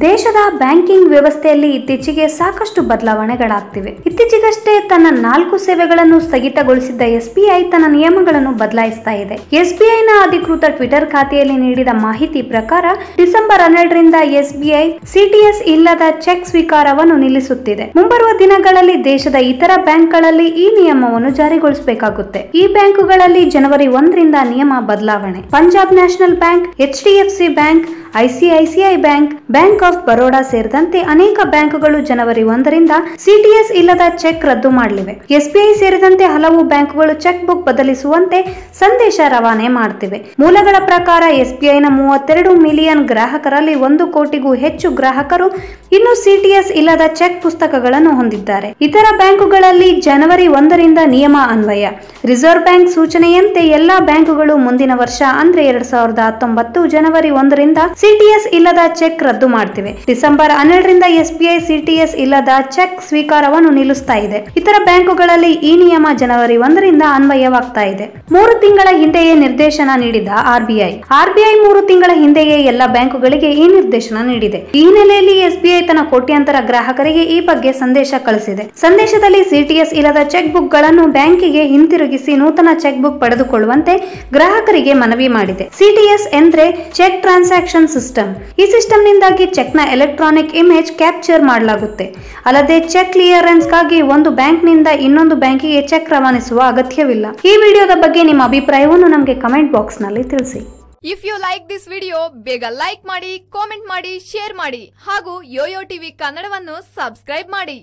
ದೇಶದ ಬ್ಯಾಂಕಿಂಗ್ ವ್ಯವಸ್ಥೆಯಲ್ಲಿ ಇತ್ತೀಚೆಗೆ ಸಾಕಷ್ಟು ಬದಲಾವಣೆಗಳಾಗ್ತಿವೆ. ಇತ್ತೀಚೆಗಷ್ಟೇ ತನ್ನ ನಾಲ್ಕು ಸೇವೆಗಳನ್ನು ಸ್ಥಗಿತಗೊಳಿಸಿದ್ದ ಎಸ್ಬಿಐ ತನ್ನ ನಿಯಮಗಳನ್ನು ಬದಲಾಯಿಸ್ತಾ ಇದೆ. ಎಸ್ಬಿಐನ ಅಧಿಕೃತ ಟ್ವಿಟರ್ ಖಾತೆಯಲ್ಲಿ ನೀಡಿದ ಮಾಹಿತಿ ಪ್ರಕಾರ, ಡಿಸೆಂಬರ್ ಹನ್ನೆರಡರಿಂದ ಎಸ್ಬಿಐ ಸಿಟಿಎಸ್ ಇಲ್ಲದ ಚೆಕ್ ಸ್ವೀಕಾರವನ್ನು ನಿಲ್ಲಿಸುತ್ತಿದೆ. ಮುಂಬರುವ ದಿನಗಳಲ್ಲಿ ದೇಶದ ಇತರ ಬ್ಯಾಂಕ್ಗಳಲ್ಲಿ ಈ ನಿಯಮವನ್ನು ಜಾರಿಗೊಳಿಸಬೇಕಾಗುತ್ತೆ. ಈ ಬ್ಯಾಂಕುಗಳಲ್ಲಿ ಜನವರಿ ಒಂದರಿಂದ ನಿಯಮ ಬದಲಾವಣೆ. Punjab national bank, H D C bank ICICI bank bank of Baroda ಸೇರಿದಂತೆ ಅನೇಕ ಬ್ಯಾಂಕುಗಳು ಜನವರಿ ಒಂದರಿಂದ ಸಿಟಿಎಸ್ ಇಲ್ಲದ ಚೆಕ್ ರದ್ದು ಮಾಡಲಿವೆ. ಎಸ್ಬಿಐ ಸೇರಿದಂತೆ ಹಲವು ಬ್ಯಾಂಕುಗಳು ಚೆಕ್ ಬುಕ್ ಬದಲಿಸುವಂತೆ ಸಂದೇಶ ರವಾನೆ ಮಾಡ್ತಿವೆ. ಮೂಲಗಳ ಪ್ರಕಾರ ಎಸ್ಬಿಐನ ಮೂವತ್ತೆರಡು ಮಿಲಿಯನ್ ಗ್ರಾಹಕರಲ್ಲಿ ಒಂದು ಕೋಟಿಗೂ ಹೆಚ್ಚು ಗ್ರಾಹಕರು ಇನ್ನು ಸಿಟಿಎಸ್ ಇಲ್ಲದ ಚೆಕ್ ಪುಸ್ತಕಗಳನ್ನು ಹೊಂದಿದ್ದಾರೆ. ಇತರ ಬ್ಯಾಂಕುಗಳಲ್ಲಿ ಜನವರಿ ಒಂದರಿಂದ ನಿಯಮ ಅನ್ವಯ. ರಿಸರ್ವ್ ಬ್ಯಾಂಕ್ ಸೂಚನೆಯಂತೆ ಎಲ್ಲಾ ಬ್ಯಾಂಕುಗಳು ಮುಂದಿನ ವರ್ಷ ಅಂದ್ರೆ ಎರಡ್ ಸಾವಿರದ ಹತ್ತೊಂಬತ್ತು ಜನವರಿ ಒಂದರಿಂದ ಸಿಟಿಎಸ್ ಇಲ್ಲದ ಚೆಕ್ ರದ್ದು ಮಾಡ್ತಿವೆ. ಡಿಸೆಂಬರ್ ಹನ್ನೆರಡರಿಂದ ಎಸ್ಬಿಐ ಸಿಟಿಎಸ್ ಇಲ್ಲದ ಚೆಕ್ ಸ್ವೀಕಾರವನ್ನು ನಿಲ್ಲಿಸ್ತಾ ಇದೆ. ಇತರ ಬ್ಯಾಂಕುಗಳಲ್ಲಿ ಈ ನಿಯಮ ಜನವರಿ ಒಂದರಿಂದ ಅನ್ವಯವಾಗ್ತಾ ಇದೆ. ಮೂರು ತಿಂಗಳ ಹಿಂದೆಯೇ ನಿರ್ದೇಶನ ನೀಡಿದ ಆರ್ಬಿಐ. ಆರ್ಬಿಐ ಮೂರು ತಿಂಗಳ ಹಿಂದೆಯೇ ಎಲ್ಲ ಬ್ಯಾಂಕುಗಳಿಗೆ ಈ ನಿರ್ದೇಶನ ನೀಡಿದೆ. ಈ ನೆಲೆಯಲ್ಲಿ ಎಸ್ಬಿಐ ತನ್ನ ಕೋಟ್ಯಾಂತರ ಗ್ರಾಹಕರಿಗೆ ಈ ಬಗ್ಗೆ ಸಂದೇಶ ಕಳಿಸಿದೆ. ಸಂದೇಶದಲ್ಲಿ ಸಿಟಿಎಸ್ ಇಲ್ಲದ ಚೆಕ್ ಬುಕ್ಗಳನ್ನು ಬ್ಯಾಂಕಿಗೆ ಹಿಂತಿರುಗಿಸಿ ನೂತನ ಚೆಕ್ ಬುಕ್ ಪಡೆದುಕೊಳ್ಳುವಂತೆ ಗ್ರಾಹಕರಿಗೆ ಮನವಿ ಮಾಡಿದೆ. ಸಿಟಿಎಸ್ ಎಂದ್ರೆ ಚೆಕ್ ಟ್ರಾನ್ಸಾಕ್ಷನ್ ಸಿಸ್ಟಮ್. ಈ ಸಿಸ್ಟಮ್ ನಿಂದಾಗಿ ಚೆಕ್ನ ಎಲೆಕ್ಟ್ರಾನಿಕ್ ಇಮೇಜ್ ಕ್ಯಾಪ್ಚರ್ ಮಾಡಲಾಗುತ್ತೆ. ಅಲ್ಲದೆ ಚೆಕ್ ಕ್ಲಿಯರೆನ್ಸ್ಗಾಗಿ ಒಂದು ಬ್ಯಾಂಕ್ನಿಂದ ಇನ್ನೊಂದು ಬ್ಯಾಂಕಿಗೆ ಚೆಕ್ ರವಾನಿಸುವ ಅಗತ್ಯವಿಲ್ಲ. ಈ ವಿಡಿಯೋದ ಬಗ್ಗೆ ನಿಮ್ಮ ಅಭಿಪ್ರಾಯವನ್ನು ನಮಗೆ ಕಮೆಂಟ್ ಬಾಕ್ಸ್ನಲ್ಲಿ ತಿಳಿಸಿ. If you like this video ಬೇಗ ಲೈಕ್ ಮಾಡಿ ಕಾಮೆಂಟ್ ಮಾಡಿ ಶೇರ್ ಮಾಡಿ. ಹಾಗೂ ಯೋಯೋ ಟಿವಿ ಕನ್ನಡವನ್ನು ಸಬ್ಸ್ಕ್ರೈಬ್ ಮಾಡಿ.